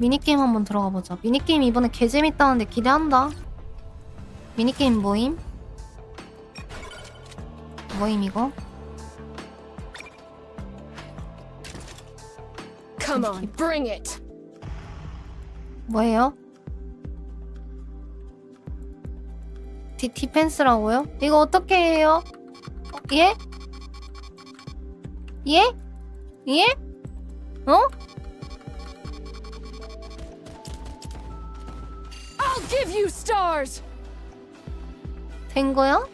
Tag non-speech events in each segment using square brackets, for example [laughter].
미니게임 한번 들어가 보자. 미니게임 이번에 개 재밌다는데 기대한다. 미니게임 모임? 모임 이거? Come on, bring it. 뭐예요? 디, 디펜스라고요? 이거 어떻게 해요? 어, 예? 예? 예? 어? I'll give you stars. 된 거야?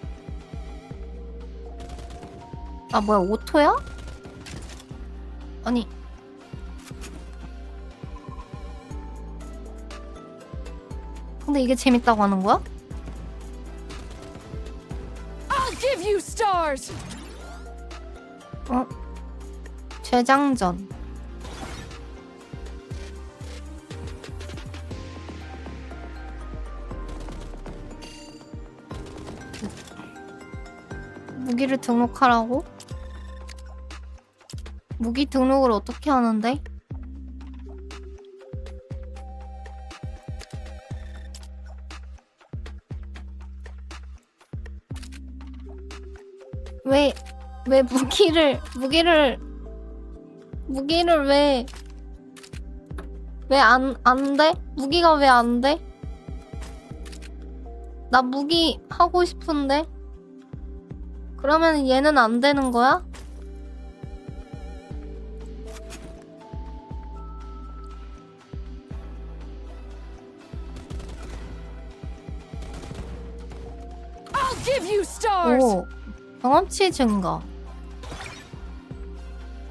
아 뭐야 오토야? 아니 근데 이게 재밌다고 하는 거야? I'll give you stars. 어? 재장전 무기를 등록하라고? 무기 등록을 어떻게 하는데? 왜, 왜 무기를, 무기를, 무기를 왜, 왜 안, 안 돼? 무기가 왜 안 돼? 나 무기 하고 싶은데? 그러면 얘는 안 되는 거야? 오, 경험치 증가.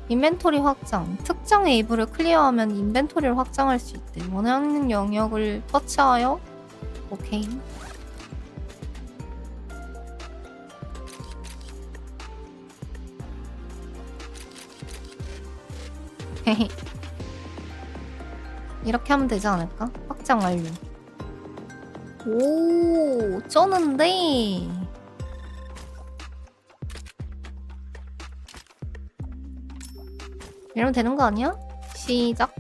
인벤토리 확장. 특정 웨이브를 클리어하면 인벤토리를 확장할 수 있대. 원하는 영역을 터치하여. 오케이. [laughs] 이렇게 하면 되지 않을까? 확장 완료. 오, 쩌는데. 이러면 되는 거 아니야? 시작.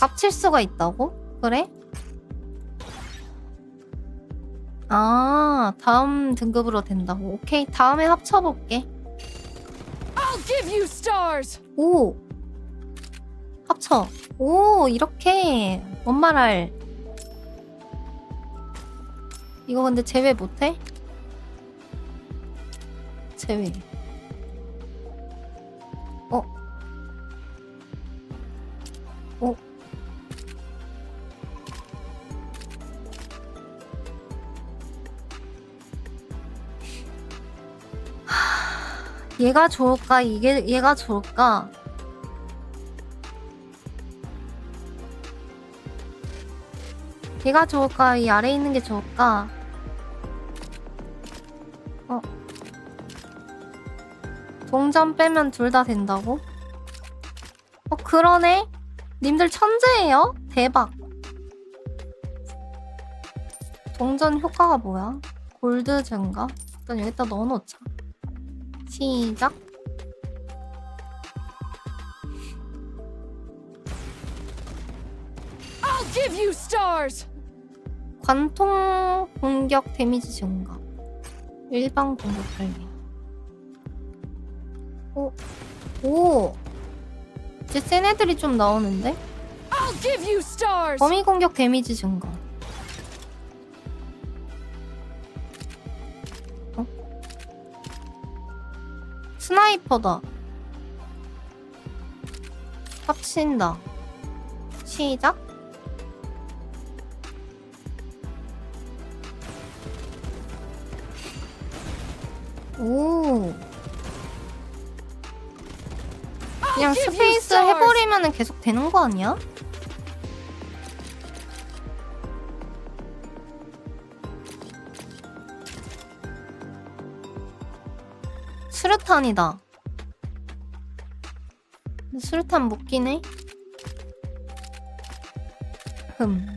합칠 수가 있다고? 그래? 아, 다음 등급으로 된다고. 오케이, 다음에 합쳐볼게. I'll give you stars. 오! 합쳐. 오, 이렇게. 뭔 말할. 이거 근데 제외 못해? 제외. 어? 어? 얘가 좋을까? 이게 얘가 좋을까? 얘가 좋을까? 이 아래에 있는 게 좋을까? 어. 동전 빼면 둘 다 된다고? 어, 그러네? 님들 천재예요? 대박. 동전 효과가 뭐야? 골드 증가? 일단 여기다 넣어놓자. 시작. I'll give you stars. 관통 공격 데미지 증가. 일반 공격 발리. 오, 오. 이제 센 애들이 좀 나오는데? I'll give you stars. 범위 공격 데미지 증가. 스나이퍼다. 합친다. 시작. 오. 그냥 you 스페이스. 해버리면 계속 되는 거 아니야? 수류탄이다. 수류탄 못 끼네. 흠.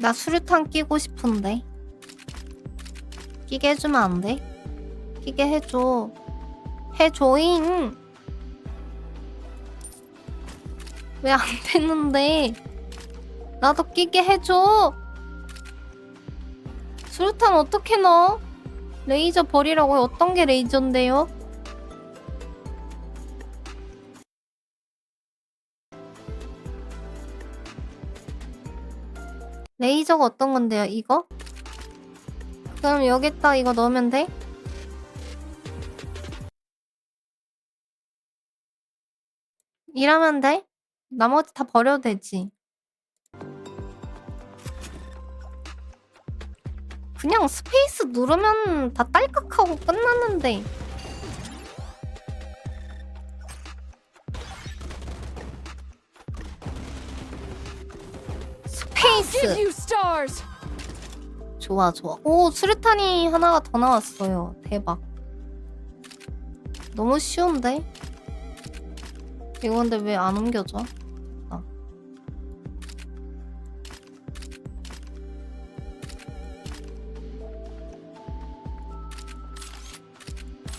나 수류탄 끼고 싶은데. 끼게 해주면 안 돼? 끼게 해줘. 해줘잉. 왜 안 되는데? 나도 끼게 해줘. 수류탄 어떻게 넣어? 레이저 버리라고요? 어떤 게 레이저인데요? 레이저가 어떤 건데요? 이거? 그럼 여기다 이거 넣으면 돼? 이러면 돼? 나머지 다 버려도 되지. 그냥 스페이스 누르면 다 딸깍하고 끝났는데. 스페이스. 좋아 좋아. 오 수류탄이 하나가 더 나왔어요. 대박. 너무 쉬운데? 이거 근데 왜 안 옮겨져? 아.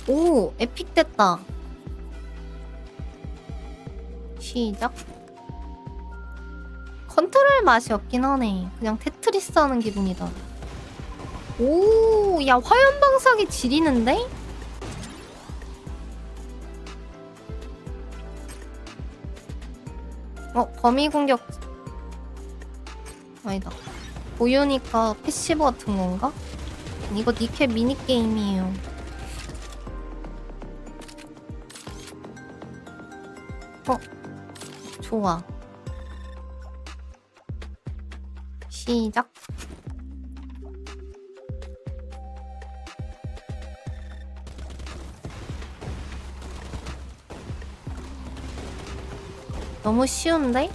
오 에픽 됐다. 시작. 컨트롤 맛이 없긴 하네. 그냥 테트리스 하는 기분이다 오, 야 화염 방사기 지리는데? 어, 범위 공격 아니다. 보유니까 패시브 같은 건가? 이거 니케 미니 게임이에요. 어, 좋아. 시작. 너무 쉬운데?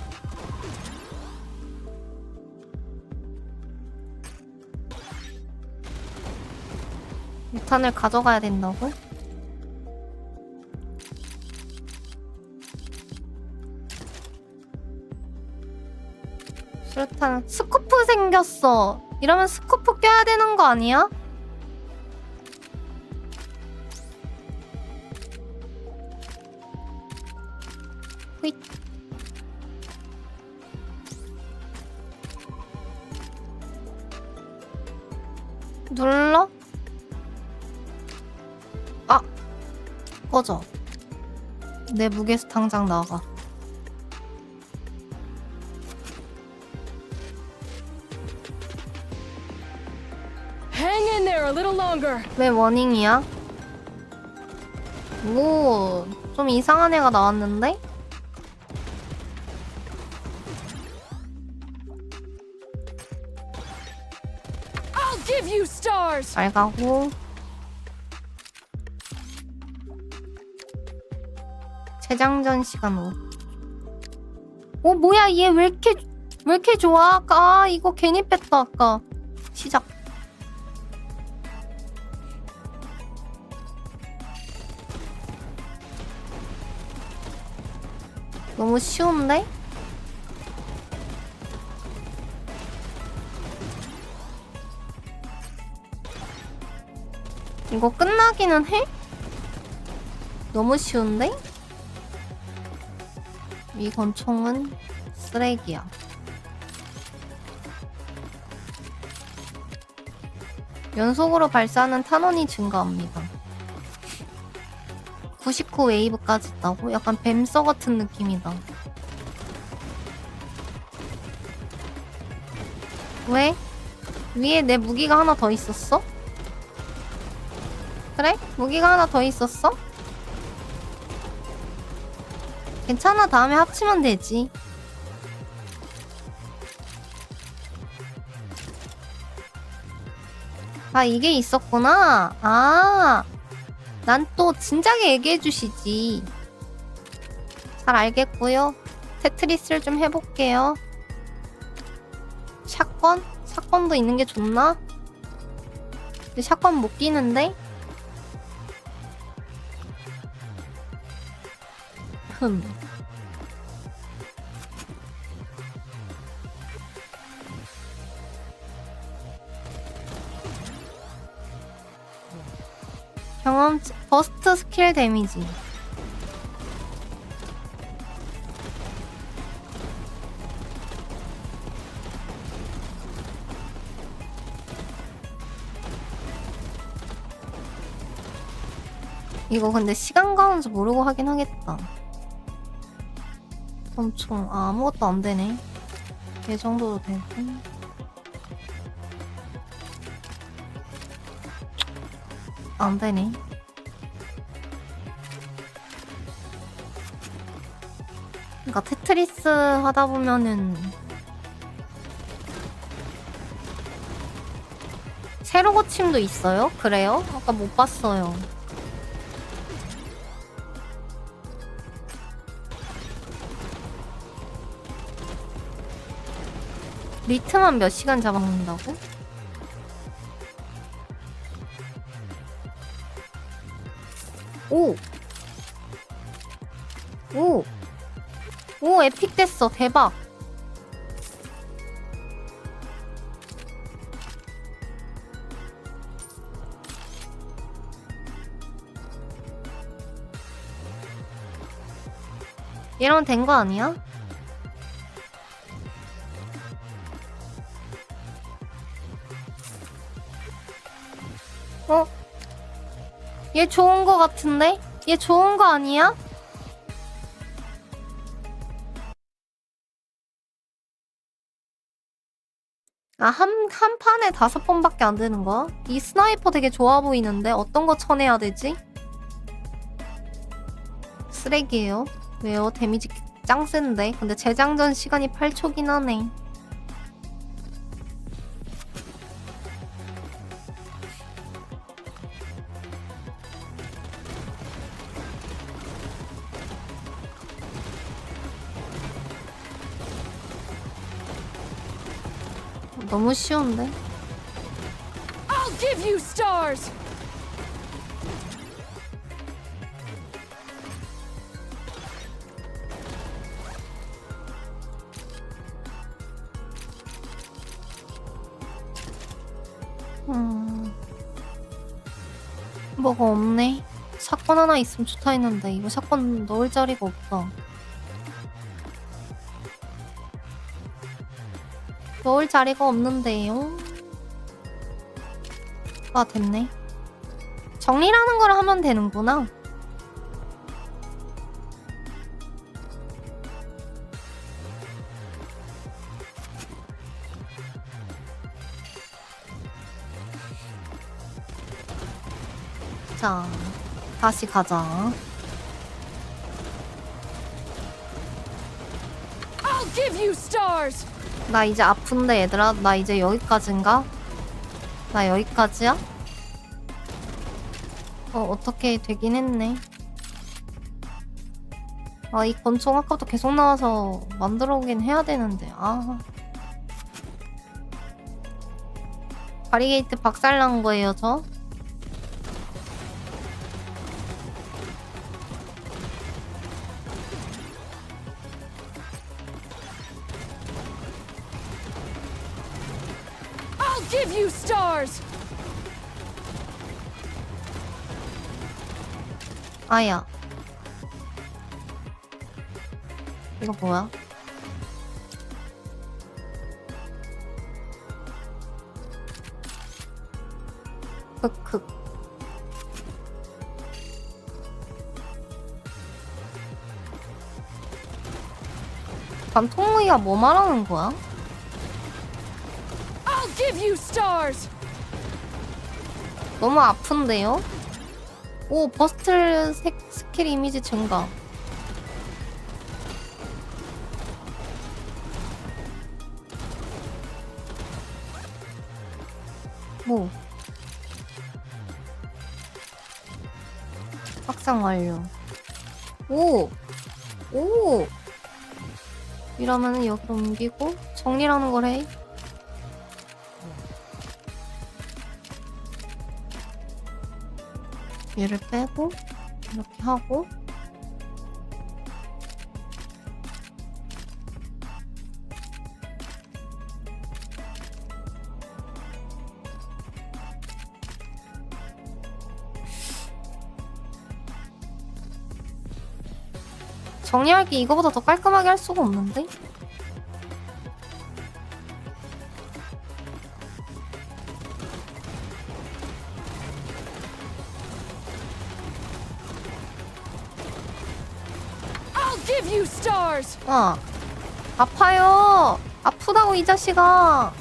유탄을 가져가야 된다고? 수류탄 스코프 생겼어. 이러면 스코프 껴야 되는 거 아니야? 꺼져. 내 무게에서 당장 나가. Hang in there a little longer. 왜 워닝이야? 오, 좀 이상한 애가 나왔는데? I'll give you stars. 잘 가고. 재장전 시간 5. 오, 뭐야, 얘 왜 이렇게, 왜 이렇게 좋아? 아, 이거 괜히 뺐다, 아까. 시작. 너무 쉬운데? 이거 끝나기는 해? 너무 쉬운데? 이 권총은 쓰레기야. 연속으로 발사하는 탄원이 증가합니다. 99 웨이브까지 있다고? 약간 뱀서 같은 느낌이다. 왜? 위에 내 무기가 하나 더 있었어? 그래? 무기가 하나 더 있었어? 괜찮아, 다음에 합치면 되지. 아, 이게 있었구나. 아, 난 또 진작에 얘기해 주시지. 잘 알겠고요. 테트리스를 좀 해볼게요. 샷건? 샷건도 있는 게 좋나? 근데 샷건 못 끼는데? 흠. 경험 버스트 스킬 데미지. 이거 근데 시간 가운지 모르고 하긴 하겠다. 엄청 아, 아무것도 안 되네 이 정도도 되고 안 되네 그러니까 테트리스 하다 보면은 새로 고침도 있어요? 그래요? 아까 못 봤어요. 리트만 몇 시간 잡아먹는다고? 오! 오! 오, 에픽 됐어. 대박. 이러면 된거 아니야? 어? 얘 좋은 거 같은데? 얘 좋은 거 아니야? 아, 한, 한 판에 다섯 번밖에 안 되는 거야? 이 스나이퍼 되게 좋아 보이는데? 어떤 거 쳐내야 되지? 쓰레기예요. 왜요? 데미지 짱 센데? 근데 재장전 시간이 8초긴 하네. 너무 쉬운데? I'll give you stars! 음... 뭐가 없네. 사건 하나 있으면 좋다 했는데 이거 사건 넣을 자리가 없다. 넣을 자리가 없는데요. 아 됐네. 정리라는 걸 하면 되는구나. 자, 다시 가자. 나 이제 아픈데 얘들아 나 이제 여기까지인가? 나 여기까지야? 어 어떻게 되긴 했네 아 이 권총 아까부터 계속 나와서 만들어 오긴 해야 되는데 아 바리게이트 박살난 거예요 저? 아야 이거 뭐야? 흑흑 관통무이가 뭐 말하는 거야? I'll give you stars! 너무 아픈데요? 오 버스트 색 스킬 이미지 증가 뭐 확장 완료 오! 오! 이러면은 여기로 옮기고 정리라는 거래 얘를 빼고 이렇게 하고 정리하기 이거보다 더 깔끔하게 할 수가 없는데? Give you stars! 아 아파요. 아프다고 이 자식아.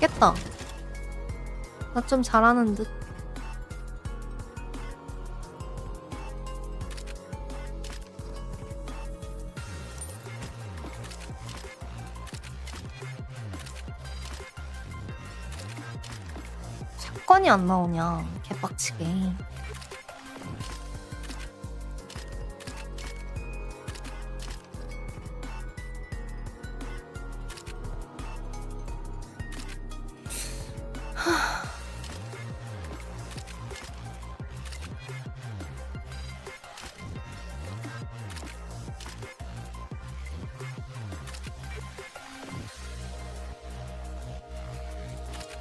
깼다. 나 좀 잘하는 듯. 사건이 안 나오냐 개빡치게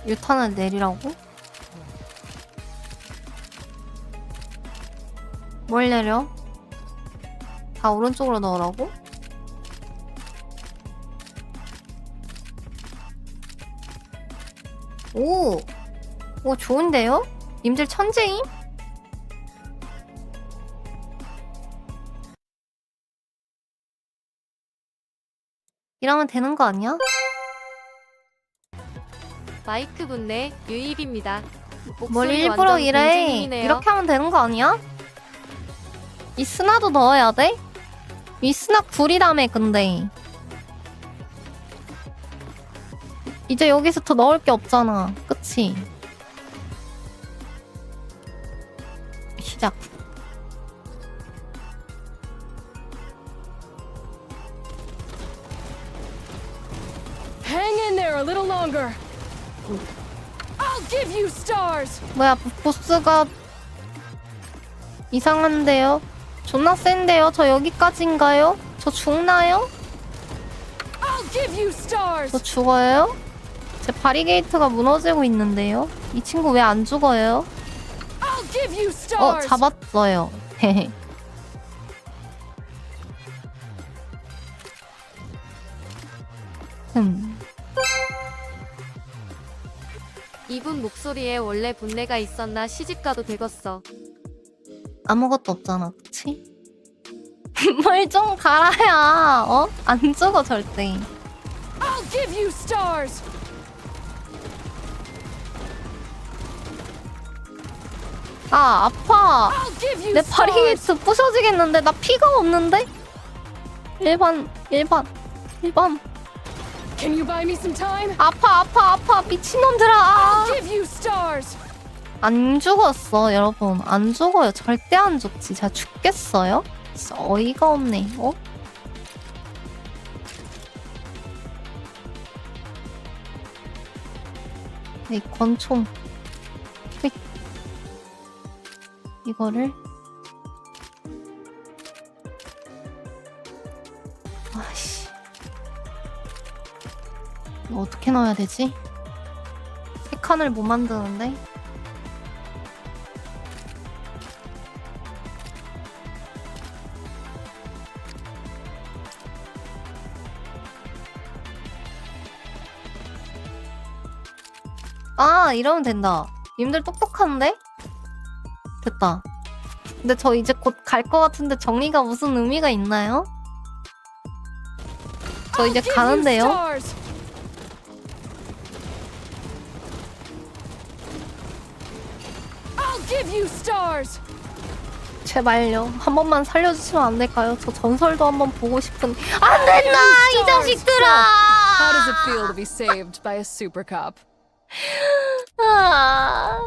유탄을 내리라고? 뭘 내려? 다 오른쪽으로 넣으라고? 오! 오, 좋은데요? 님들 천재임? 이러면 되는 거 아니야? 마이크 분내 유입입니다. 뭘 일부러 완전 이래? 이렇게 하면 되는 거 아니야? 이 스나도 넣어야 돼? 이 스나 굴이라며 근데 이제 여기서 더 넣을 게 없잖아 그치? 시작 Hang in there a little longer. 뭐야 보스가 이상한데요? 존나 센데요? 저 여기까지인가요? 저 죽나요? I'll give you stars! 저 죽어요? 제 바리게이트가 무너지고 있는데요? 이 친구 왜 안 죽어요? I'll give you 어! 잡았어요. [laughs] 헤 이분 목소리에 원래 분내가 있었나 시집가도 되겠어. 아무것도 없잖아, 그치? [laughs] 뭘 좀 갈아야 어? 안 죽어 절대. I'll give you stars! 아 아파. I'll give you 내 stars! 바리게이트 부셔지겠는데 나 피가 없는데? 일반 일반 일반 Can you buy me some time? 아파 아파 아파 미친놈들아. I'll give you stars! 안 죽었어, 여러분. 안 죽어요. 절대 안 죽지. 제가 죽겠어요? 진짜 어이가 없네. 어? 이 권총. 휙. 이거를. 어떻게 넣어야 되지? 세 칸을 못 만드는데? 아 이러면 된다 님들 똑똑한데? 됐다 근데 저 이제 곧 갈 것 같은데 정리가 무슨 의미가 있나요? 저 이제 가는데요? You stars! 제발요 한 번만 살려주시면 안 될까요? 저 전설도 한번 보고 싶은 안 된다 이 자식들아 How does it feel to be saved by a super cop? 아...